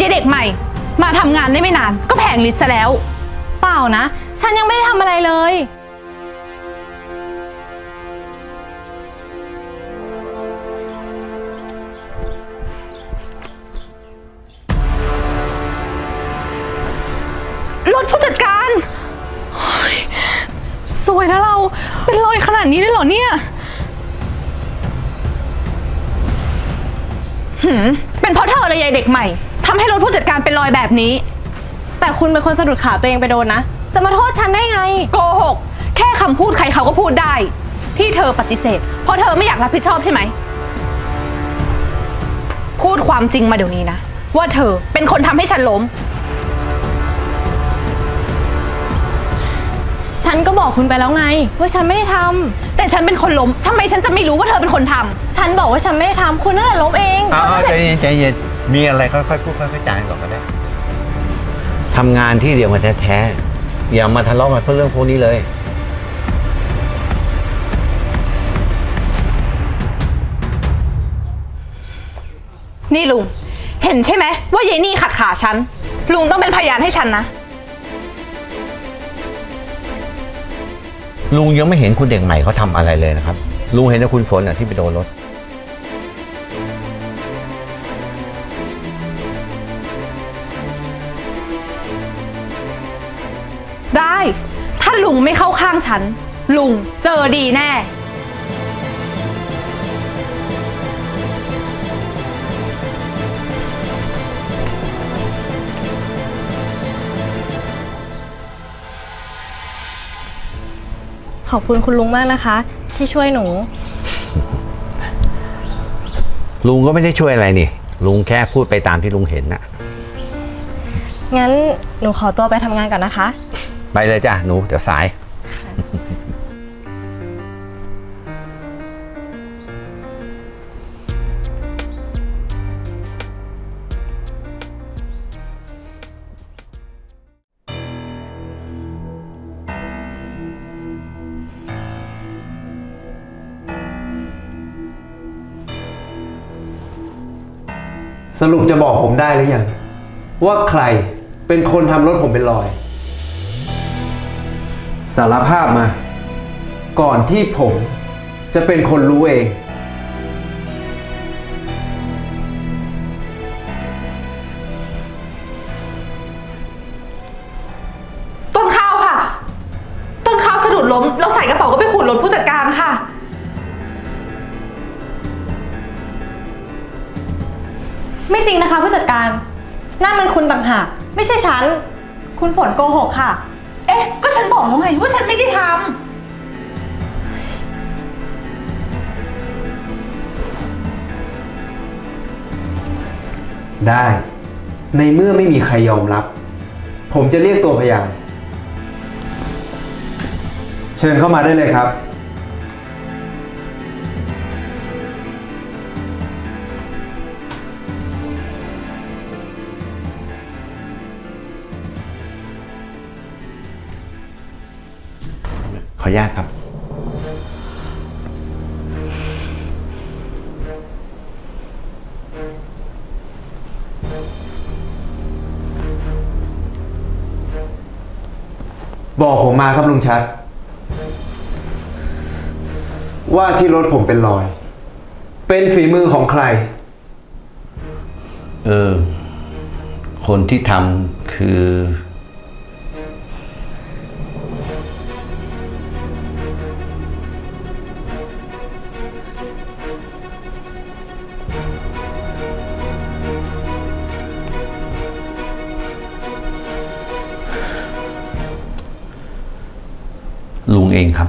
ยายเด็กใหม่ มาทำงานได้ไม่นาน ก็แผงลิสต์ซะแล้ว เปล่านะ ฉันยังไม่ได้ทำอะไรเลย รถผู้จัดการเฮ้ยสวยนะเรา เป็นรอยขนาดนี้เลยเหรอเนี่ย หืม เป็นเพราะเธอเลยยายเด็กใหม่ ทำให้รถผู้จัดการเป็นรอยแบบนี้ แต่คุณเป็นคนสะดุดขาตัวเองไปโดนนะ จะมาโทษฉันได้ไง โกหก แค่คำพูดใครเขาก็พูดได้ ที่เธอปฏิเสธ เพราะเธอไม่อยากรับผิดชอบใช่ไหม พูดความจริงมาเดี๋ยวนี้นะ ว่าเธอเป็นคนทำให้ฉันล้ม ฉันก็บอกคุณไปแล้วไง ว่าฉันไม่ได้ทำแต่ฉันเป็นคนล้มทำไมฉันจะไม่รู้ว่าเธอเป็นคนทำฉันบอกว่าฉันไม่ได้ทำคุณนั่นแหละล้มเองเอาเอาใจเย็นใจเย็น มีอะไรค่อยๆพูดค่อยๆจากันก่อนก็ได้ทำงานที่เดียวมาแท้ๆอย่ามาทะเลาะกันเพราะเรื่องพวกนี้เลย นี่ลุง เห็นใช่ไหมว่ายายนี่ขัดขาฉัน ลุงต้องเป็นพยานให้ฉันนะ ลุงยังไม่เห็นคุณเด็กใหม่เขาทำอะไรเลยนะครับ ลุงเห็นแต่คุณฝนอะที่ไปโดนรถ ฉัน ลุงเจอดีแน่ ขอบคุณคุณลุงมากนะคะ ที่ช่วยหนู ลุงก็ไม่ได้ช่วยอะไรนี่ ลุงแค่พูดไปตามที่ลุงเห็นน่ะ งั้นหนูขอตัวไปทำงานก่อนนะคะ ไปเลยจ้ะหนู เดี๋ยวสาย สรุปจะบอกผมได้หรือยัง ว่าใครเป็นคนทำรถผมเป็นรอย สารภาพมา ก่อนที่ผมจะเป็นคนรู้เอง ไม่จริงนะคะผู้จัดการ นั่นมันคุณต่างหาก ไม่ใช่ฉัน คุณฝนโกหกค่ะ เอ๊ะ ก็ฉันบอกแล้วไงว่าฉันไม่ได้ทำได้ ในเมื่อไม่มีใครยอมรับ ผมจะเรียกตัวพยานเชิญเข้ามาได้เลยครับ ออนุญาตครับ บอกผมมาครับลุงชัด ว่าที่รถผมเป็นรอย เป็นฝีมือของใคร เออ คนที่ทำคือ เองครับ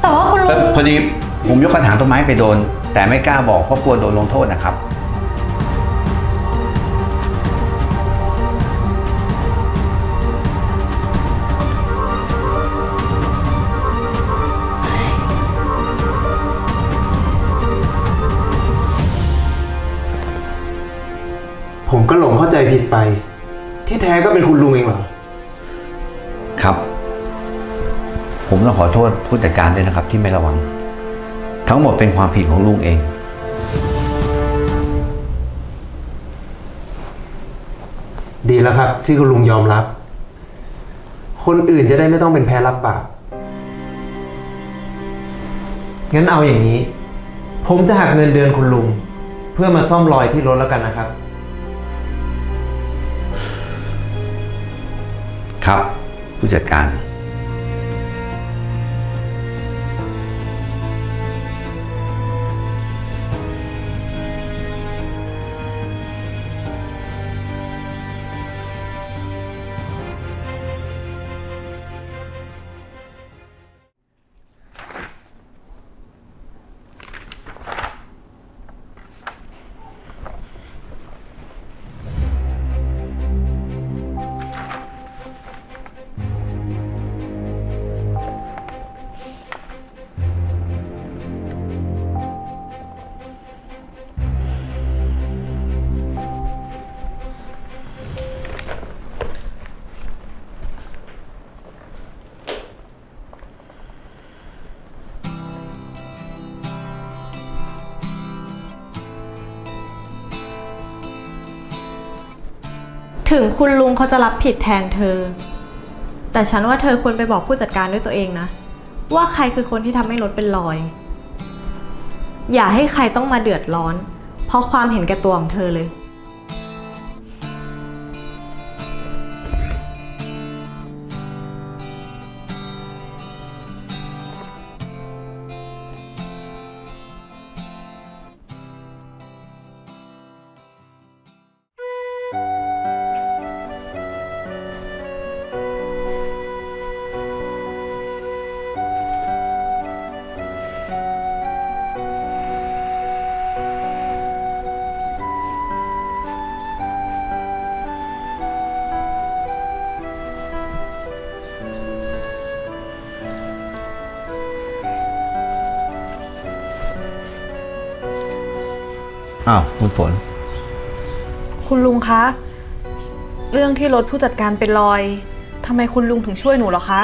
แต่ว่าคุณลุเอ่องพอดีผมยกกระถางต้นไม้ไปโดน แต่ไม่กล้าบอกเพราะกลัวโดนลงโทษนะครับ ไป ที่แท้ก็เป็นคุณลุงเองเหรอ ครับ ผมต้องขอโทษผู้จัดการด้วยนะครับ ที่ไม่ระวัง ทั้งหมดเป็นความผิดของลุงเอง ดีแล้วครับ ที่คุณลุงยอมรับ คนอื่นจะได้ไม่ต้องเป็นแพ้รับบาปงั้นเอาอย่างนี้ ผมจะหักเงินเดือนคุณลุง เพื่อมาซ่อมรอยที่รถแล้วกันนะครับ ครับ ผู้จัดการ ถึงคุณลุงเขาจะรับผิดแทนเธอ แต่ฉันว่าเธอควรไปบอกผู้จัดการด้วยตัวเองนะ ว่าใครคือคนที่ทำให้รถเป็นรอย อย่าให้ใครต้องมาเดือดร้อน เพราะความเห็นแก่ตัวของเธอเลย อ้าวคุณฝน คุณลุงคะ เรื่องที่รถผู้จัดการเป็นรอยทำไมคุณลุงถึงช่วยหนูเหรอคะ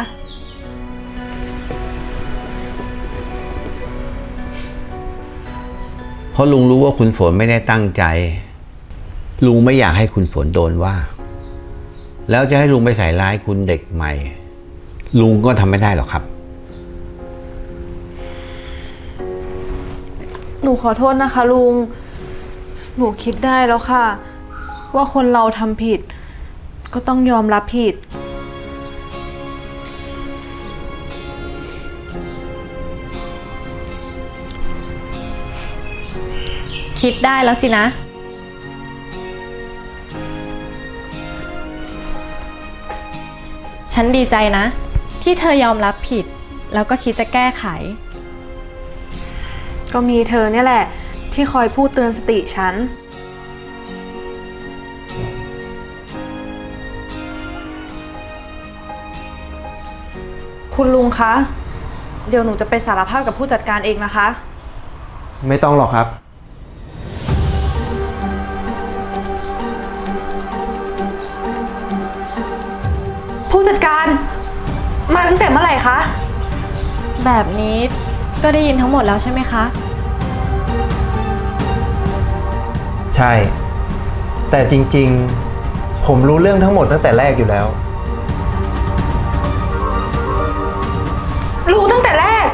เพราะลุงรู้ว่าคุณฝนไม่ได้ตั้งใจ ลุงไม่อยากให้คุณฝนโดนว่า แล้วจะให้ลุงไปใส่ร้ายคุณเด็กใหม่ ลุงก็ทำไม่ได้หรอกครับ หนูขอโทษนะคะลุง หนูคิดได้แล้วค่ะ ว่าคนเราทำผิด ก็ต้องยอมรับผิด คิดได้แล้วสินะ ฉันดีใจนะ ที่เธอยอมรับผิด แล้วก็คิดจะแก้ไข ก็มีเธอเนี่ยแหละ ที่คอยพูดเตือนสติฉัน คุณลุงคะ เดี๋ยวหนูจะไปสารภาพกับผู้จัดการเองนะคะ ไม่ต้องหรอกครับ ผู้จัดการมาตั้งแต่เมื่อไหร่คะ แบบนี้ก็ได้ยินทั้งหมดแล้วใช่ไหมคะ ช่ แต่จริงๆ ผมรู้เรื่องทั้งหมดตั้งแต่แรกอยู่แล้ว รู้ตั้งแต่แรก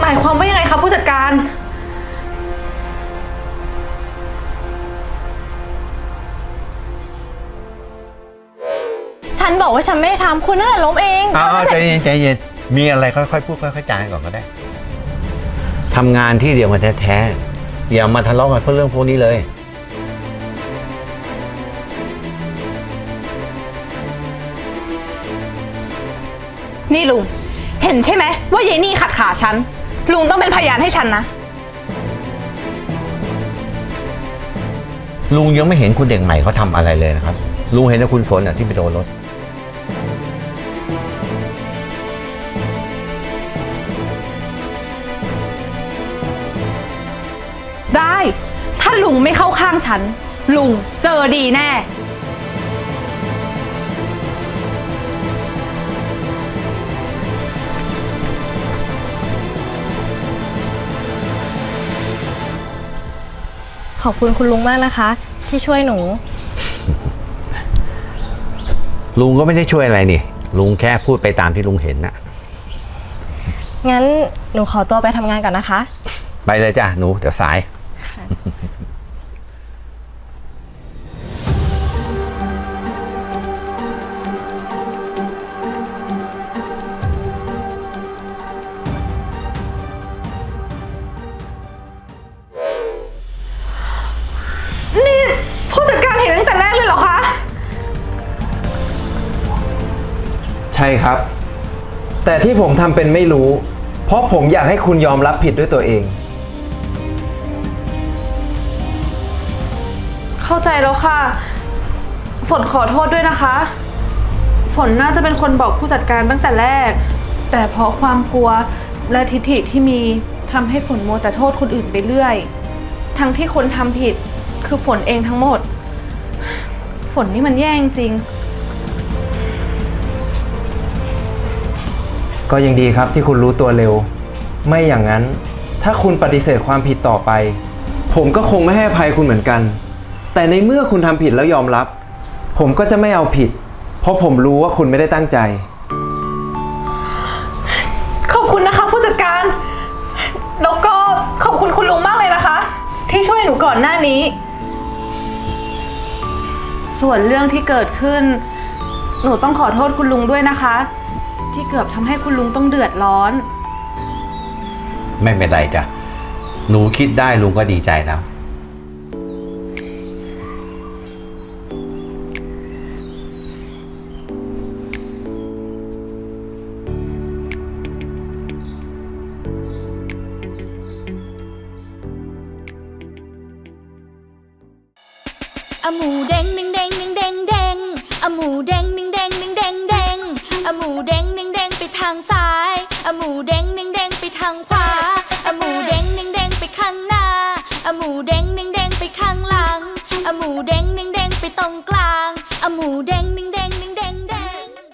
หมายความว่ายังไงคะผู้จัดการ ฉันบอกว่าฉันไม่ได้ทำคุณนั่นแหละล้มเองอ้าวใจเย็นใจเย็นมีอะไรค่อยๆพูดค่อยๆจากันก่อนก็ได้ ทำงานที่เดียวกันแท้ๆอย่ามาทะเลาะกันเพราะเรื่องพวกนี้เลย นี่ลุง เห็นใช่ไหมว่ายายนี่ขัดขาฉัน ลุงต้องเป็นพยานให้ฉันนะ ลุงยังไม่เห็นคุณเด็กใหม่เขาทำอะไรเลยนะครับ ลุงเห็นแต่คุณฝนอะที่ไปโดนรถ ลุงไม่เข้าข้างฉัน ลุงเจอดีแน่ ขอบคุณคุณลุงมากนะคะ ที่ช่วยหนู ลุงก็ไม่ได้ช่วยอะไรนี่ ลุงแค่พูดไปตามที่ลุงเห็นน่ะ งั้นหนูขอตัวไปทำงานก่อนนะคะ ไปเลยจ้ะหนู เดี๋ยวสาย ครับ แต่ที่ผมทำเป็นไม่รู้ เพราะผมอยากให้คุณยอมรับผิดด้วยตัวเอง เข้าใจแล้วค่ะ ฝนขอโทษด้วยนะคะ ฝนน่าจะเป็นคนบอกผู้จัดการตั้งแต่แรก แต่เพราะความกลัวและทิฐิที่มีทำให้ฝนโมวแต่โทษคนอื่นไปเรื่อย ทั้งที่คนทำผิดคือฝนเองทั้งหมด ฝนนี่มันแย่จริง ก็ยังดีครับที่คุณรู้ตัวเร็ว ไม่อย่างนั้น ถ้าคุณปฏิเสธความผิดต่อไป ผมก็คงไม่ให้อภัยคุณเหมือนกัน แต่ในเมื่อคุณทำผิดแล้วยอมรับ ผมก็จะไม่เอาผิด เพราะผมรู้ว่าคุณไม่ได้ตั้งใจ ขอบคุณนะคะผู้จัดการ แล้วก็ขอบคุณคุณลุงมากเลยนะคะ ที่ช่วยหนูก่อนหน้านี้ ส่วนเรื่องที่เกิดขึ้น หนูต้องขอโทษคุณลุงด้วยนะคะ ที่เกือบทำให้คุณลุงต้องเดือดร้อน ไม่เป็นไรจ้ะ หนูคิดได้ลุงก็ดีใจแล้ว อะหมูแดงหนึ่งแดงหนึ่งแดงแดงอะหมูแดงหนึ่งแดงหนึ่งางซ้ายอะหมูแดงหนึ่งแดงไปทางขวาอะหมูแดงหนึ่งแดงไปข้างหน้าอะหมูแดง